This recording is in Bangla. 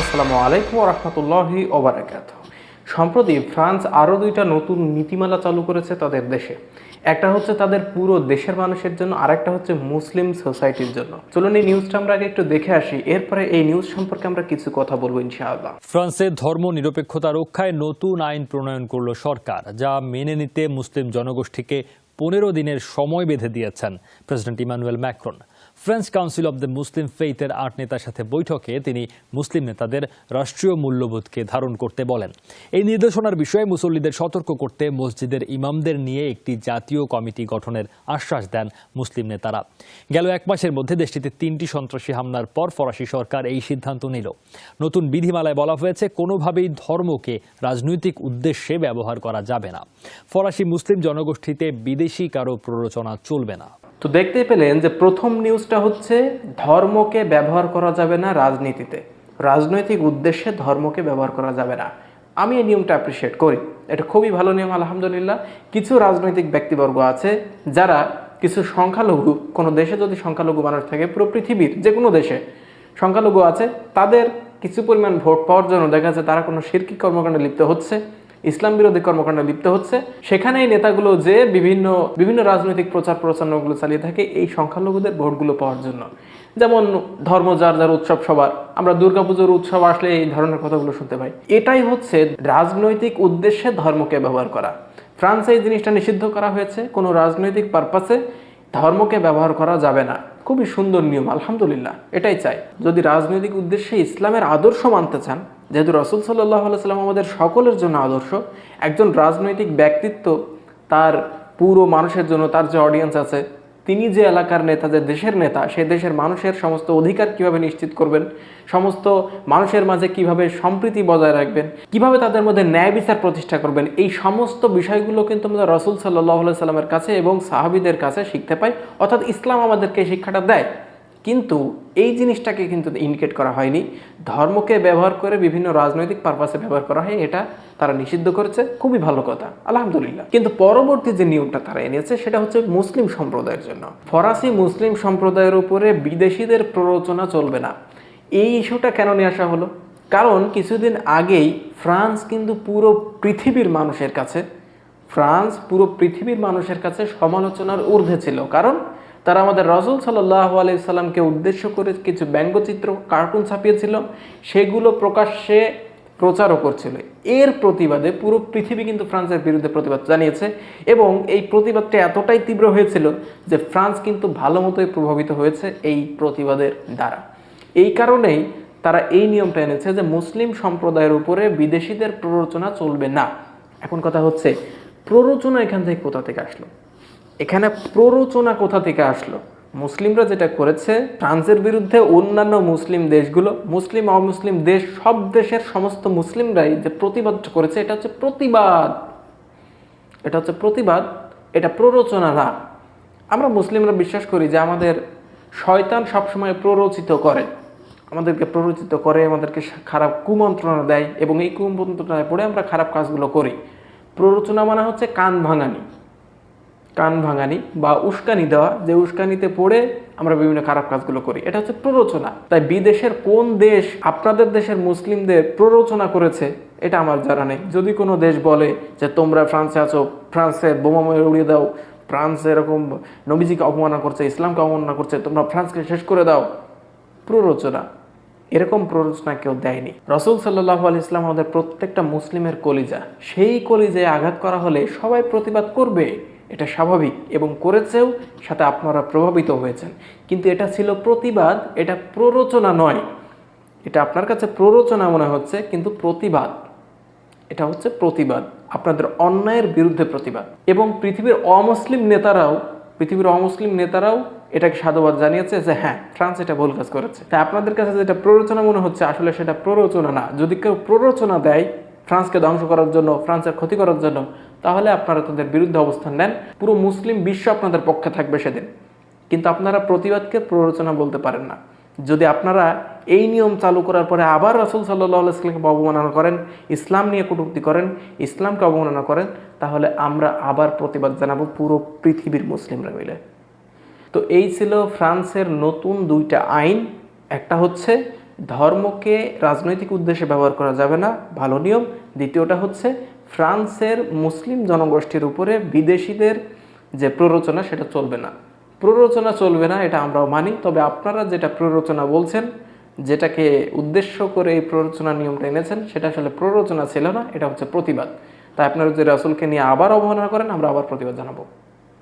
আসসালামু আলাইকুম রহমতুল্লাহি ওবরাকাত সম্প্রতি ফ্রান্স আরও দুইটা নতুন নীতিমালা চালু করেছে তাদের দেশে। একটা হচ্ছে তাদের পুরো দেশের মানুষের জন্য আর একটা হচ্ছে মুসলিম সোসাইটির জন্য। চলুন এই নিউজটা আমরা আগে একটু দেখে আসি। এরপরে এই নিউজ সম্পর্কে আমরা কিছু কথা বলব ইনশাআল্লাহ। ফ্রান্সের ধর্ম নিরপেক্ষতা রক্ষায় নতুন আইন প্রণয়ন করল সরকার, যা মেনে নিতে মুসলিম জনগোষ্ঠীকে পনেরো দিনের সময় বেঁধে দিয়েছেন president Emmanuel Macron. French council of the Muslim ফেইথের আট নেতার সাথে বৈঠকে তিনি মুসলিম নেতাদের রাষ্ট্রীয় মূল্যবোধকে ধারণ করতে বলেন। এই নির্দেশনার বিষয়ে মুসল্লিদের সতর্ক করতে মসজিদের ইমামদের নিয়ে একটি জাতীয় কমিটি গঠনের আশ্বাস দেন মুসলিম নেতারা। গেল এক মাসের মধ্যে দেশটিতে তিনটি সন্ত্রাসী হামলার পর ফরাসি সরকার এই সিদ্ধান্ত নিল। নতুন বিধিমালায় বলা হয়েছে, কোনোভাবেই ধর্মকে রাজনৈতিক উদ্দেশ্যে ব্যবহার করা যাবে না। ফরাসি মুসলিম জনগোষ্ঠীতে বিদেশি কারও প্ররোচনা চলবে না। তো দেখতেই পেলেন যে প্রথম নিউজটা হচ্ছে, ধর্মকে ব্যবহার করা যাবে না রাজনীতিতে। রাজনৈতিক উদ্দেশ্যে ধর্মকে ব্যবহার করা যাবে না। আমি এই নিয়মটা অ্যাপ্রিসিয়েট করি। এটা খুবই ভালো নিয়ম, আলহামদুলিল্লাহ। কিছু রাজনৈতিক ব্যক্তিবর্গ আছে যারা কিছু সংখ্যালঘু, কোনো দেশে যদি সংখ্যালঘু মানুষ থাকে, পুরো পৃথিবীর যে কোনো দেশে সংখ্যালঘু আছে, তাদের কিছু পরিমাণ ভোট পাওয়ার জন্য দেখা যাচ্ছে তারা কোনো শিরকি কর্মকাণ্ডে লিপ্ত হচ্ছে। ইসলাম বিরোধী কর্মকাণ্ডে লিপ্ত হচ্ছে। সেখানে এই নেতাগুলো যে বিভিন্ন বিভিন্ন রাজনৈতিক প্রচার প্রচারণাগুলো চালিয়ে থাকে এই সংখ্যালঘুদের ভোটগুলো পাওয়ার জন্য। যেমন ধর্ম যার যার উৎসব সবার, আমরা দুর্গাপুজোর উৎসব আসলে এই ধরনের কথাগুলো শুনতে পাই। এটাই হচ্ছে রাজনৈতিক উদ্দেশ্যে ধর্মকে ব্যবহার করা। ফ্রান্সে এই জিনিসটা নিষিদ্ধ করা হয়েছে, কোনো রাজনৈতিক পারপাসে ধর্মকে ব্যবহার করা যাবে না। খুবই সুন্দর নিয়ম, আলহামদুলিল্লাহ, এটাই চাই। যদি রাজনৈতিক উদ্দেশ্যে ইসলামের আদর্শ মানতে চান যেহেতু রসুল সাল্লাহ সাল্লাম আমাদের সকলের জন্য আদর্শ, একজন রাজনৈতিক ব্যক্তিত্ব তার পুরো মানুষের জন্য, তার যে অডিয়েন্স আছে, তিনি যে এলাকার নেতা, যে দেশের নেতা সে দেশের মানুষের সমস্ত অধিকার কীভাবে নিশ্চিত করবেন, সমস্ত মানুষের মাঝে কীভাবে সম্প্রীতি বজায় রাখবেন, কীভাবে তাদের মধ্যে ন্যায় বিচার প্রতিষ্ঠা করবেন, এই সমস্ত বিষয়গুলো কিন্তু আমরা রসুল সাল্লাহ সাল্লামের কাছে এবং সাহাবিদের কাছে শিখতে পাই অর্থাৎ ইসলাম আমাদেরকে শিক্ষাটা দেয়। কিন্তু এই জিনিসটাকে কিন্তু ইন্ডিকেট করা হয়নি। ধর্মকে ব্যবহার করে বিভিন্ন রাজনৈতিক পারপাসে ব্যবহার করা হয়, এটা তারা নিষিদ্ধ করেছে, খুবই ভালো কথা, আলহামদুলিল্লাহ। কিন্তু পরবর্তী যে নিয়মটা তারা এনেছে, সেটা হচ্ছে মুসলিম সম্প্রদায়ের জন্য। ফরাসি মুসলিম সম্প্রদায়ের উপরে বিদেশিদের প্ররোচনা চলবে না। এই ইস্যুটা কেন নিয়ে আসা হলো? কারণ কিছুদিন আগেই ফ্রান্স কিন্তু পুরো পৃথিবীর মানুষের কাছে, ফ্রান্স পুরো পৃথিবীর মানুষের কাছে সমালোচনার ঊর্ধ্বে ছিল। কারণ তারা আমাদের রসুল সাল্লাহ আলাইসাল্লামকে উদ্দেশ্য করে কিছু ব্যঙ্গচিত্র, কার্টুন ছাপিয়েছিল, সেগুলো প্রকাশ্যে প্রচারও করছিল। এর প্রতিবাদে পুরো পৃথিবী কিন্তু ফ্রান্সের বিরুদ্ধে প্রতিবাদ জানিয়েছে এবং এই প্রতিবাদটা এতটাই তীব্র হয়েছিল যে ফ্রান্স কিন্তু ভালো মতোই প্রভাবিত হয়েছে এই প্রতিবাদের দ্বারা। এই কারণেই তারা এই নিয়মটা এনেছে যে মুসলিম সম্প্রদায়ের উপরে বিদেশিদের প্ররোচনা চলবে না। এখন কথা হচ্ছে, প্ররোচনা এখান থেকে কোথা থেকে আসলো? এখানে প্ররোচনা কোথা থেকে আসলো? মুসলিমরা যেটা করেছে ফ্রান্সের বিরুদ্ধে অন্যান্য মুসলিম দেশগুলো, মুসলিম, অমুসলিম দেশ, সব দেশের সমস্ত মুসলিমরাই যে প্রতিবাদ করেছে, এটা হচ্ছে প্রতিবাদ। এটা হচ্ছে প্রতিবাদ, এটা প্ররোচনা না। আমরা মুসলিমরা বিশ্বাস করি যে আমাদের শয়তান সবসময় প্ররোচিত করে। আমাদেরকে প্ররোচিত করে, আমাদেরকে খারাপ কুমন্ত্রণা দেয় এবং এই কুমন্ত্রণায় পড়ে আমরা খারাপ কাজগুলো করি। প্ররোচনা মানে হচ্ছে কান ভাঙানি। কান ভাঙানি বা উস্কানি দেওয়া, যে উস্কানিতে পড়ে আমরা বিভিন্ন খারাপ কাজগুলো করি। এটা হচ্ছে প্ররোচনা। তাই বিদেশের কোন দেশ আপনাদের দেশের মুসলিমদের প্ররোচনা করেছে, এটা আমার জানা নেই। যদি কোনো দেশ বলে যে তোমরা ফ্রান্সে আছো ফ্রান্সের বোমাময় উড়িয়ে দাও, ফ্রান্স এরকম নবীজিকে অবমাননা করছে, ইসলামকে অবমাননা করছে, তোমরা ফ্রান্সকে শেষ করে দাও, প্ররোচনা। এরকম প্ররোচনা কেউ দেয়নি। রসুল সাল্লাহ আল ইসলাম আমাদের প্রত্যেকটা মুসলিমের কলিজা। সেই কলিজায় আঘাত করা হলে সবাই প্রতিবাদ করবে। এটা স্বাভাবিক এবং করেছেও, সাথে আপনারা প্রভাবিত হয়েছেন। কিন্তু এটা ছিল প্রতিবাদ, এটা প্ররোচনা নয়। এটা আপনার কাছে প্ররোচনা মনে হচ্ছে, কিন্তু প্রতিবাদ। এটা হচ্ছে প্রতিবাদ, আপনাদের অন্যায়ের বিরুদ্ধে প্রতিবাদ। এবং পৃথিবীর অমুসলিম নেতারাও, পৃথিবীর অমুসলিম নেতারাও এটাকে সাধুবাদ জানিয়েছে যে হ্যাঁ ফ্রান্স এটা ভুল কাজ করেছে। তাই আপনাদের কাছে যেটা প্ররোচনা মনে হচ্ছে, আসলে সেটা প্ররোচনা না। যদি কেউ প্ররোচনা দেয়, ফ্রান্সকে ধ্বংস করার জন্য, ফ্রান্সের ক্ষতি করার জন্য তাহলে আপনারা তাদের বিরুদ্ধে অবস্থান নেন। পুরো মুসলিম বিশ্ব আপনাদের পক্ষে থাকবে সেদিন। কিন্তু আপনারা প্রতিবাদকে প্ররোচনা বলতে পারেন না। যদি আপনারা এই নিয়ম চালু করার পরে আবার রসুল সাল্লাহ ইসলামকে অবমাননা করেন, ইসলাম নিয়ে কটূক্তি করেন, ইসলামকে অবমাননা করেন, তাহলে আমরা আবার প্রতিবাদ জানাব পুরো পৃথিবীর মুসলিমরা মিলে। তো এই ছিল ফ্রান্সের নতুন দুইটা আইন। একটা হচ্ছে ধর্মকে রাজনৈতিক উদ্দেশ্যে ব্যবহার করা যাবে না, ভালো নিয়ম। দ্বিতীয়টা হচ্ছে ফ্রান্সের মুসলিম জনগোষ্ঠীর উপরে বিদেশিদের যে প্ররোচনা, সেটা চলবে না। প্ররোচনা চলবে না, এটা আমরাও মানি। তবে আপনারা যেটা প্ররোচনা বলছেন, যেটাকে উদ্দেশ্য করে এই প্ররোচনা নিয়মটা এনেছেন, সেটা আসলে প্ররোচনা ছিল না, এটা হচ্ছে প্রতিবাদ। তাই আপনারা যদি রাসুলকে নিয়ে আবার অবমাননা করেন, আমরা আবার প্রতিবাদ জানাব।